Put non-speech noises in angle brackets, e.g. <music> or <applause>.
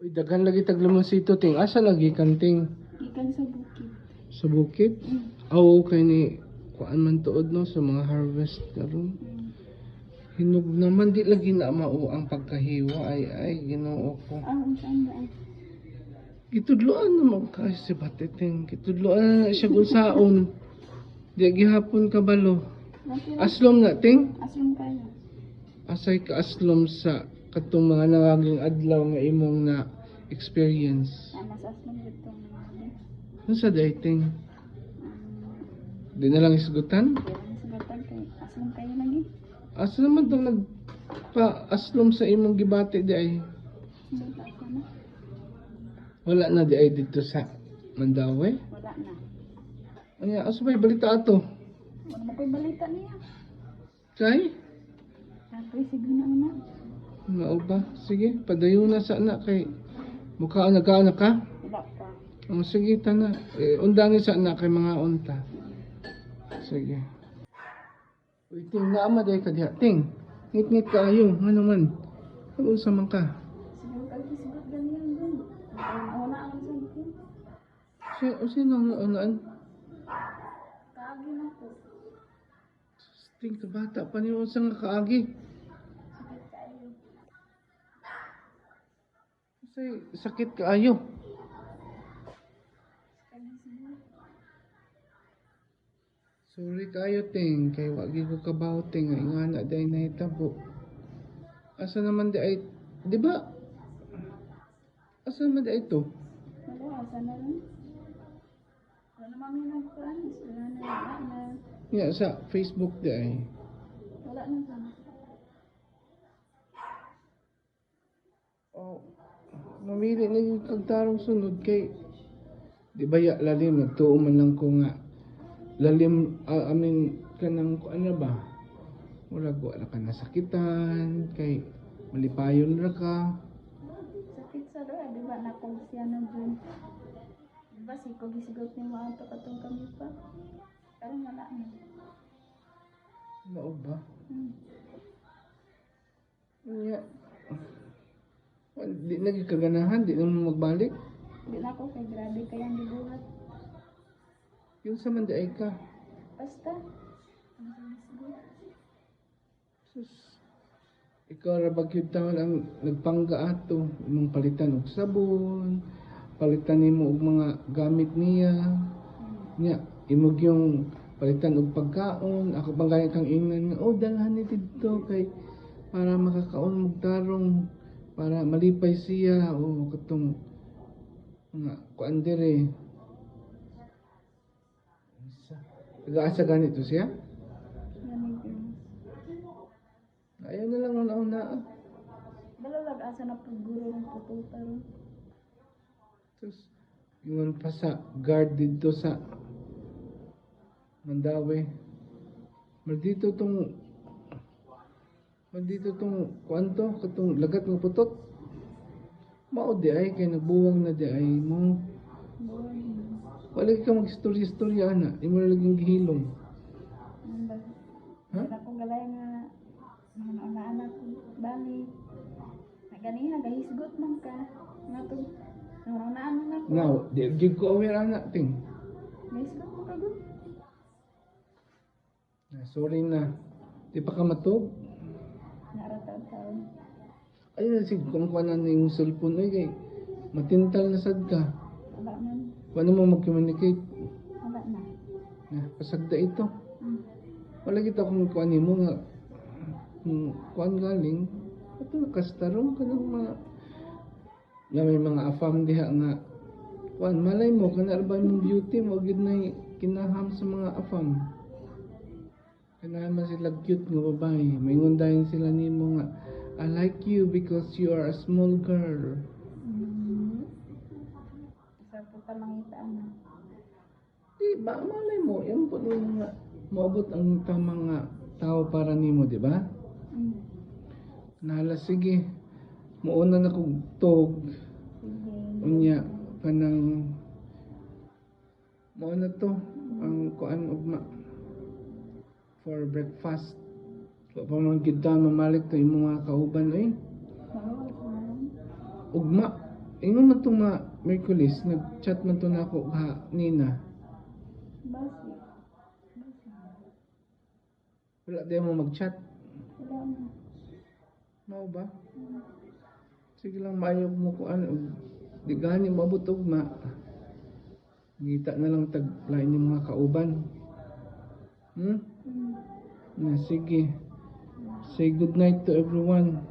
Uy, daghan lagi taglamonsito ting. Asa lagi kanting Ikan sa bukid. sa bukid? Aw kay ni kuan man tuod no sa mga harvest karon. Hinog naman di lagi na mao ang pagkahiwa ay ay Ginoo ko. Ah, ang saan ba? Gitudloan naman ka si Batiting. Gitudloan na siya kung saon. <laughs> Di gihapon kabalo. Natira. Aslom na ting. Asim kayo. Asay ka aslom sa katong mga nangaging adlaw nga imong na experience. Ah, mas aslam dito. Ano sa dating? Di na lang isgutan? Batag kay aslam kayo lagi. Asa naman itong nagpa-aslom sa imong gibati di ay? Hindi pa ako na. Wala na di ay dito sa Mandawi? Wala na. Anya, asa ba balita ato? Wala mo ko'y balita niya. Kay? Tapos sige na na. Mao ba? Sige, padayo na sa anak kay mukha nagkaanak ka? Pa. Oh, sige, tana. Eh, undangin sa anak kay mga unta. Sige. Uy, ting, naama day ka diha. Ting, ngit-ngit ka ayo. Nga naman. Ano sa man ka? Siguro kayo kisigot ganyan dun. Kaya wala ang sabi. Si, o sino ang naunaan? Kaagi na po. Ting, kabata pa niyo sa nga kaagi. Sakit kayo. Kasi sakit ka ayo. Sorry kayo, ting. Kay wagi ko kabaw, ting. Ay nga na day na itabo. Asa naman di ay... Di ba? Asa naman di ay ito? Wala, asa na rin. Wala mami nagkuhan. Wala na, na. Nga, sa Facebook di ay. Wala na sana. Oh, mamili na yung kagtarong sunod kay di ba ya lalim nagtuo man lang ko nga lalim ah, I mean kanang ano ba wala ko na ka nasakitan kay malipayon ra ka Sakit sa doon, di ba? Nakog siya na dun. Di ba, si Kogi sigot ni mga ito katong kami pa. Pero wala na. mao ba Hmm. Nya, di lagi kaganahan di naman magbalik. Di na ako kay grabe kayang gibuhat. yung sa man di ay ka Basta. Sus. Ikaw ra bagyud taon ang nagpangga ato imong palitan og sabon palitan nimo og mga gamit niya. Nya imog yung palitan og pagkaon ako gaya kang ingnan nga oh dalhan ni didto kay para makakaon og tarong para malipay siya o katong mga kuan dire Taga-asa ganito siya? Ayaw na lang una-una. Dalalag asa na paguro ng pututan. Tapos, yun pa sa guard dito sa Mandawi. Maldito tong Maldito tong kwanto, katong lagat ng putot. Mao di ay kay nabuwang na di ay mo. Wala ka mag-istorya-istorya na, di mo na laging gihilom. Ano ba? Ha? Wala ko galay nga mga anak ko bali. Naganiha gahisgot man ka. Nga to. Mga anak na ko. Now, di gid ko aware anak ting. Gahisgot mo ka gud. Ah, Sorry na. Di pa ka matog. Narataw taon. Ayun na kuanan yung cellphone ay kay matintal na sad ka. Wala. Paano mo mag-communicate? Wala na. Na, pasagda ito. Hmm. Wala kita kung kuan mo nga kung kuan galing ato nakastarong ka ng mga na may mga afam diha nga kuan malay mo kana ba yung beauty mo gid na kinaham sa mga afam kanahan man sila cute nga babae may dayon sila nimo nga like you because you are a small girl. Isa po ka mangita na. Di ba, malay mo, yan po nga, maabot ang tamang nga tao para nimo, di ba? Hmm. Nala, sige, mauna na kong tog, Sige. unya, kanang, mauna to, ang kuan ugma, for breakfast. Wa pa man kita mamalik to yung mga kauban, eh. Na lang. Ugma, Ingon man itong mga Merkulis, nag-chat man to na ako ha, Nina. Basi. Wala di mo mag-chat. Wala. Mao ba? Sige lang mayog mo ko ano. Di gani maabot ugma. Gita na lang tag lain yung mga kauban. Hmm? Mm. Na sige. Say good night to everyone.